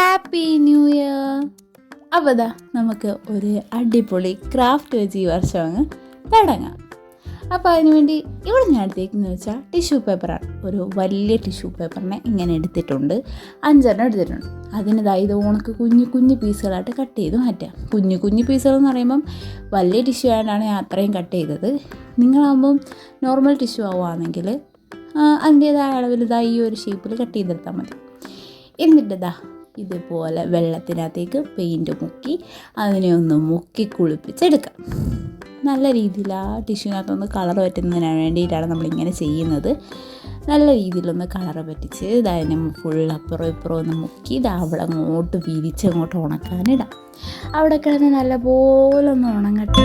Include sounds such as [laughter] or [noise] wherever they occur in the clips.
Happy new year അപ്പോൾ നമുക്ക് ഒരു അടിപൊളി ക്രാഫ്റ്റ് വെച്ച് ഈ വർഷം അങ്ങ് തുടങ്ങാം. അപ്പോൾ അതിനുവേണ്ടി ഇവിടെ ഞാൻ എടുത്തേക്കുന്നത് വെച്ചാൽ ടിഷ്യൂ പേപ്പറാണ് ഒരു വലിയ ടിഷ്യൂ പേപ്പറിനെ ഇങ്ങനെ എടുത്തിട്ടുണ്ട്. അഞ്ചെണ്ണം എടുത്തിട്ടുണ്ട്. അതിന് ദാ ഇത് ഉണക്ക് കുഞ്ഞു കുഞ്ഞു പീസുകളായിട്ട് കട്ട് ചെയ്ത് മാറ്റാം. കുഞ്ഞു കുഞ്ഞു പീസുകൾ എന്ന് പറയുമ്പം വലിയ ടിഷ്യൂ ആയതുകൊണ്ടാണ് ഞാൻ അത്രയും കട്ട് ചെയ്തത്. നിങ്ങളാകുമ്പം നോർമൽ ടിഷ്യൂ ആവുകയാണെങ്കിൽ അതിന്റേതായ അളവിൽ ഇതാ ഈ ഒരു ഷേപ്പിൽ കട്ട് ചെയ്തെടുത്താൽ മതി. എന്നിട്ട് ഇതുപോലെ വെള്ളത്തിനകത്തേക്ക് പെയിന്റ് മുക്കി അതിനെ ഒന്ന് മുക്കി കുളിപ്പിച്ചെടുക്കാം. നല്ല രീതിയിൽ ആ ടിഷ്യൂവിനകത്തൊന്ന് കളർ പറ്റുന്നതിന് വേണ്ടിയിട്ടാണ് നമ്മളിങ്ങനെ ചെയ്യുന്നത്. നല്ല രീതിയിലൊന്ന് കളർ പറ്റിച്ച് ഇതതിനെ ഫുൾ അപ്പുറം ഇപ്പുറം ഒന്ന് മുക്കി ഇത് അവിടെ അങ്ങോട്ട് വിരിച്ച് അങ്ങോട്ട് ഉണക്കാനിടാം. അവിടെ കിടന്ന് നല്ലപോലെ ഒന്ന് ഉണങ്ങട്ടെ.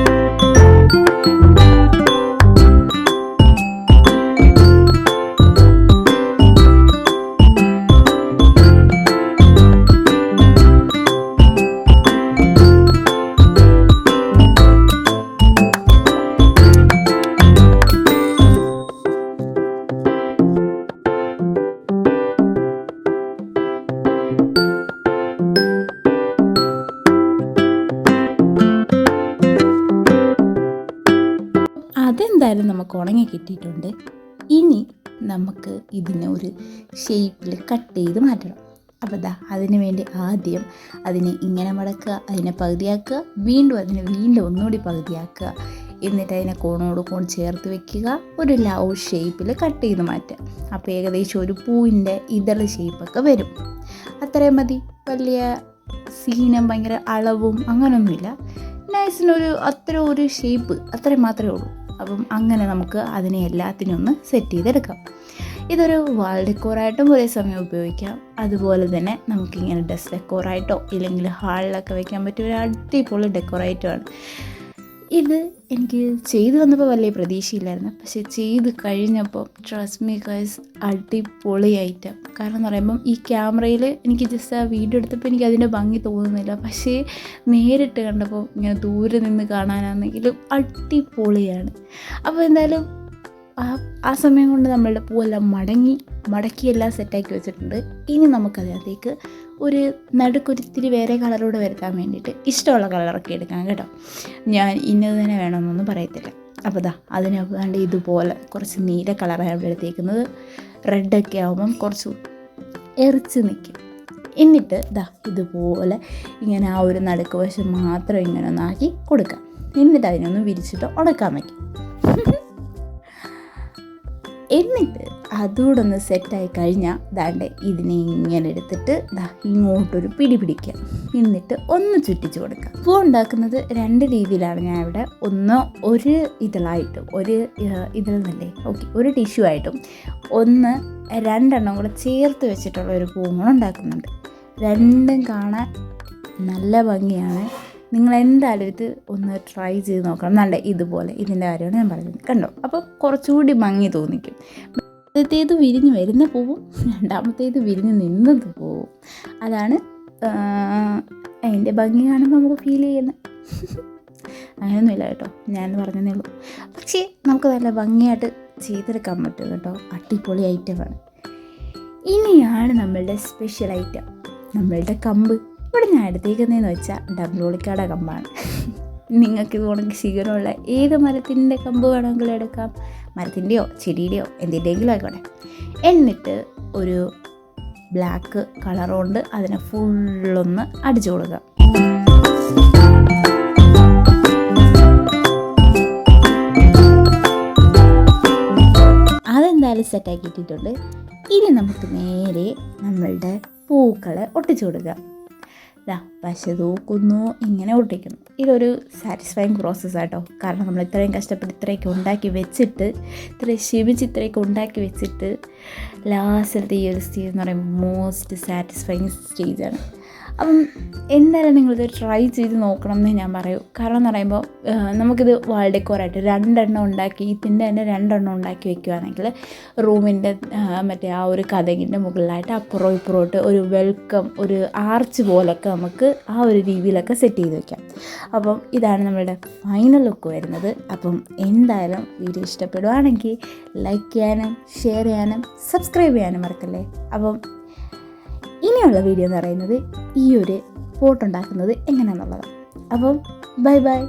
അതെന്തായാലും നമുക്ക് ഉണങ്ങി കിട്ടിയിട്ടുണ്ട്. ഇനി നമുക്ക് ഇതിനെ ഒരു ഷേപ്പിൽ കട്ട് ചെയ്ത് മാറ്റണം. അപ്പോൾ ദാ അതിന് വേണ്ടി ആദ്യം അതിനെ ഇങ്ങനെ മടക്കുക അതിനെ പകുതിയാക്കുക വീണ്ടും അതിനെ വീണ്ടും ഒന്നുകൂടി പകുതിയാക്കുക. എന്നിട്ട് അതിനെ കോണോട് കോൺ ചേർത്ത് വെക്കുക ഒരു ലവ് ഷേപ്പിൽ കട്ട് ചെയ്ത് മാറ്റുക. അപ്പോൾ ഏകദേശം ഒരു പൂവിന്റെ ഇതൾ ഷേപ്പൊക്കെ വരും. അത്രയും മതി. വലിയ സീനം ഭയങ്കര അളവും അങ്ങനൊന്നുമില്ല. നൈസിനൊരു അത്ര ഒരു ഷേപ്പ് അത്രയും മാത്രമേ ഉള്ളൂ. അപ്പം അങ്ങനെ നമുക്ക് അതിനെ എല്ലാത്തിനും ഒന്ന് സെറ്റ് ചെയ്തെടുക്കാം. ഇതൊരു വാൾ ഡെക്കോറായിട്ടും ഒരേ സമയം ഉപയോഗിക്കാം. അതുപോലെ തന്നെ നമുക്കിങ്ങനെ ഡ്രസ് ഡെക്കോറായിട്ടോ ഇല്ലെങ്കിൽ ഹാളിലൊക്കെ വയ്ക്കാൻ പറ്റിയ ഒരു അടിപൊളി ഡെക്കോറേറ്റുമാണ് ഇത് എനിക്ക് ചെയ്തു വന്നപ്പോൾ വലിയ പ്രതീക്ഷയില്ലായിരുന്നു. പക്ഷെ ചെയ്ത് കഴിഞ്ഞപ്പോൾ ട്രസ്റ്റ് മീ ഗൈസ് അടിപൊളി ഐറ്റം കാരണം എന്ന് പറയുമ്പം ഈ ക്യാമറയിൽ എനിക്ക് ജസ്റ്റ് ആ വീഡിയോ എടുത്തപ്പോൾ എനിക്ക് അതിന്റെ ഭംഗി തോന്നുന്നില്ല. പക്ഷേ നേരിട്ട് കണ്ടപ്പോൾ ഇങ്ങനെ ദൂരെ നിന്ന് കാണാനാണെങ്കിലും അടിപൊളിയാണ്. അപ്പോൾ എന്തായാലും ആ ആ സമയം കൊണ്ട് നമ്മളുടെ പൂവെല്ലാം മടങ്ങി മടക്കി എല്ലാം സെറ്റാക്കി വെച്ചിട്ടുണ്ട്. ഇനി നമുക്കതിനകത്തേക്ക് ഒരു നടുക്കൊരിത്തിരി വേറെ കളറോട് വരുത്താൻ വേണ്ടിയിട്ട് ഇഷ്ടമുള്ള കളറൊക്കെ എടുക്കാം കേട്ടോ. ഞാൻ ഇന്നത് തന്നെ വേണമെന്നൊന്നും പറയത്തില്ല. അപ്പോൾ ദാ അതിനകത്താണ്ട് ഇതുപോലെ കുറച്ച് നീല കളറാണ് എടുത്തേക്കുന്നത്. റെഡൊക്കെ ആകുമ്പം കുറച്ച് എറിച്ച് നിൽക്കും എന്നിട്ട് ദാ ഇതുപോലെ ഇങ്ങനെ ആ ഒരു നടുക്ക് വശം മാത്രം ഇങ്ങനെ ഒന്നാക്കി കൊടുക്കാം. എന്നിട്ട് അതിനൊന്ന് വിരിച്ചിട്ട് ഉണക്കാൻ വയ്ക്കും. [laughs] എന്നിട്ട് അതുകൂടെ ഒന്ന് സെറ്റായി കഴിഞ്ഞാൽ ദാണ്ട് ഇതിനെ ഇങ്ങനെ എടുത്തിട്ട് ദാ ഇങ്ങോട്ടൊരു പിടി പിടിക്കുക എന്നിട്ട് ഒന്ന് ചുറ്റിച്ചു കൊടുക്കുക പൂ ഉണ്ടാക്കുന്നത് രണ്ട് രീതിയിലാണ് ഞാൻ ഇവിടെ ഒന്ന് ഒരു ഇതളായിട്ടും ഒരു ഇതിൽ നിന്നല്ലേ ഓക്കെ ഒരു ടിഷ്യൂ ആയിട്ടും ഒന്ന് രണ്ടെണ്ണം കൂടെ ചേർത്ത് വെച്ചിട്ടുള്ള ഒരു പൂങ്ങൾ ഉണ്ടാക്കുന്നുണ്ട്. രണ്ടും കാണാൻ നല്ല ഭംഗിയാണ്. നിങ്ങൾ എന്തായാലും ഇത് ഒന്ന് ട്രൈ ചെയ്ത് നോക്കണം. നല്ല ഇതുപോലെ ഇതിന്റെ കാര്യമാണ് ഞാൻ പറയുന്നത് കണ്ടോ? അപ്പോൾ കുറച്ചുകൂടി ഭംഗി തോന്നിക്കും. ആദ്യത്തേത് വിരിഞ്ഞ് വരുന്ന പൂവും രണ്ടാമത്തേത് വിരിഞ്ഞ് നിന്നത് പൂവും. അതാണ് അതിന്റെ ഭംഗി കാണുമ്പോൾ നമുക്ക് ഫീൽ ചെയ്യുന്നത് അങ്ങനെയൊന്നുമില്ല കേട്ടോ ഞാൻ പറഞ്ഞതേ ഉള്ളൂ. പക്ഷേ നമുക്ക് നല്ല ഭംഗിയായിട്ട് ചെയ്തെടുക്കാൻ പറ്റും കേട്ടോ അടിപൊളി ഐറ്റമാണ് ഇനിയാണ് നമ്മളുടെ സ്പെഷ്യൽ ഐറ്റം നമ്മളുടെ കമ്പ്. ഇവിടെ ഞാൻ എടുത്തേക്കുന്നതെന്ന് വെച്ചാൽ ഡബ്ലോളിക്കാട കമ്പാണ്. നിങ്ങൾക്ക് ഇതുകൊണ്ടെങ്കിൽ ശീകരമുള്ള ഏത് മരത്തിന്റെ കമ്പ് വേണമെങ്കിലും എടുക്കാം. മരത്തിന്റെയോ ചെടിയുടെയോ എന്തിന്റെയെങ്കിലും ആയിക്കോട്ടെ. എന്നിട്ട് ഒരു ബ്ലാക്ക് കളർ കൊണ്ട് അതിനെ ഫുള്ളൊന്ന് അടിച്ചു കൊടുക്കുക. അതെന്തായാലും സെറ്റാക്കി ഇട്ടിട്ടുണ്ട്. ഇനി നമുക്ക് നേരെ നമ്മളുടെ പൂക്കളെ ഒട്ടിച്ചു കൊടുക്കുക ദാ പശ തൂക്കുന്നു ഇങ്ങനെ ഒട്ടിക്കുന്നു ഇതൊരു സാറ്റിസ്ഫൈങ് പ്രോസസ്സ് ആട്ടോ. കാരണം നമ്മൾ ഇത്രയും കഷ്ടപ്പെട്ട് ഇത്രയൊക്കെ ഉണ്ടാക്കി വെച്ചിട്ട് ഇത്രയും ക്ഷമിച്ച് ഇത്രയൊക്കെ ഉണ്ടാക്കി വെച്ചിട്ട് ലാസ്റ്റിലത്തെ ഈ ഒരു സ്റ്റേജ് എന്ന് പറയുമ്പോൾ മോസ്റ്റ് സാറ്റിസ്ഫൈങ് സ്റ്റേജാണ് അപ്പം എന്തായാലും നിങ്ങളിത് ട്രൈ ചെയ്ത് നോക്കണം എന്ന് ഞാൻ പറയൂ. കാരണം എന്ന് പറയുമ്പോൾ നമുക്കിത് വാൾ ഡെക്കോറായിട്ട് രണ്ടെണ്ണം ഉണ്ടാക്കി ഇതിന്റെ തന്നെ രണ്ടെണ്ണം ഉണ്ടാക്കി വെക്കുകയാണെങ്കിൽ റൂമിന്റെ മറ്റേ ആ ഒരു കഥകിന്റെ മുകളിലായിട്ട് അപ്പുറം ഇപ്പുറോട്ട് ഒരു വെൽക്കം ഒരു ആർച്ച് പോലൊക്കെ നമുക്ക് ആ ഒരു രീതിയിലൊക്കെ സെറ്റ് ചെയ്ത് വെക്കാം. അപ്പം ഇതാണ് നമ്മളുടെ ഫൈനൽ ലുക്ക് വരുന്നത്. അപ്പം എന്തായാലും വീഡിയോ ഇഷ്ടപ്പെടുവാണെങ്കിൽ ലൈക്ക് ചെയ്യാനും ഷെയർ ചെയ്യാനും സബ്സ്ക്രൈബ് ചെയ്യാനും മറക്കല്ലേ? അപ്പം ഇനിയുള്ള വീഡിയോ എന്ന് പറയുന്നത് ഈ ഒരു പോട്ടുണ്ടാക്കുന്നത് എങ്ങനെയാണെന്നുള്ളത് അപ്പം ബൈ ബൈ